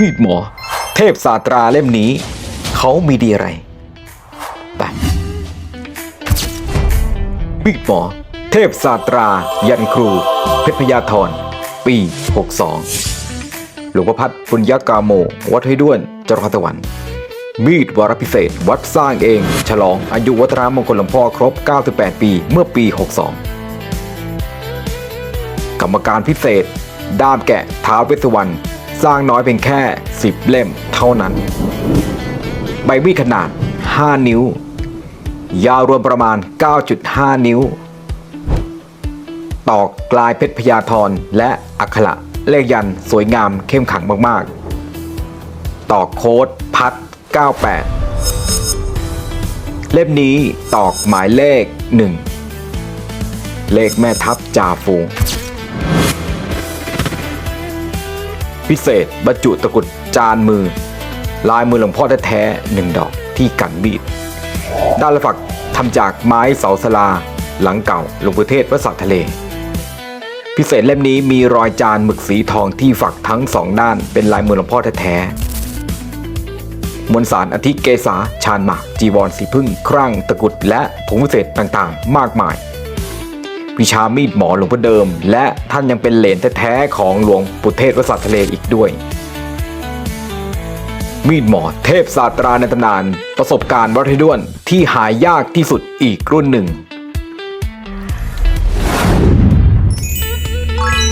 มีดหมอ เทพศาตราเล่มนี้ เขามีดีอะไรไปมีดหมอ เทพศาตรา ยันครู เพชรพยาธรปี 62 หลวงพ่อพัดปุญญากาโม วัดห้วยด้วนจรคตะวัน มีดวาระพิเศษ วัดสร้างเอง ฉลองอายุวัฒนามงคลหลวงพ่อครบ 98 ปีเมื่อปี 62 กรรมการพิเศษ ด้ามแกะท้าวเวสสุวรรณ สร้างน้อยเพียงแค่ 10 เล่มเท่านั้น ใบมีดขนาด 5 นิ้ว ยาวรวมประมาณ 9.5 นิ้ว ตอกกลายเพชรพยาธรและอักขระเลขยันสวยงามเข้มขังมากๆ ตอกโค้ดพัด 98 เล่มนี้ตอกหมายเลข 1 เลขแม่ทัพจ่าฝูง พิเศษ บรรจุตะกุดจานมือ ลายมือหลวงพ่อแท้ๆหนึ่งดอกที่กันมีด ด้านละฝักทำจากไม้เสาสลา หลังเก่าหลวงปู่เทศวัดสัตว์ทะเล พิเศษเล่มนี้มีรอยจานหมึกสีทองที่ฝักทั้งสองด้านเป็นลายมือหลวงพ่อแท้ๆมวลสารอธิเกษาชาญหมากจีวรสีพึ่งครั่งตะกุดและผงวิเศษต่างๆ มากมาย วิชามีดหมอหลวงพ่อเดิม และท่านยังเป็นเหลนแท้ๆของหลวงปู่เทศวัดสัตทะเลอีกด้วย มีดหมอเทพศาสตราในตำนาน ประสบการณ์วัดให้ด้วนที่หายากที่สุดอีกรุ่นหนึ่ง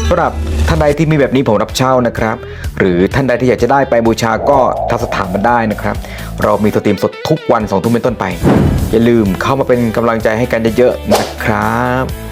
สำหรับท่านใดที่มีแบบนี้ผมรับเช่านะครับ หรือท่านใดที่อยากจะได้ไปบูชาก็ทักสถานมาได้นะครับ เรามีสตรีมสดทุกวันสองทุ่มเป็นต้นไป อย่าลืมเข้ามาเป็นกำลังใจให้กันเยอะๆนะครับ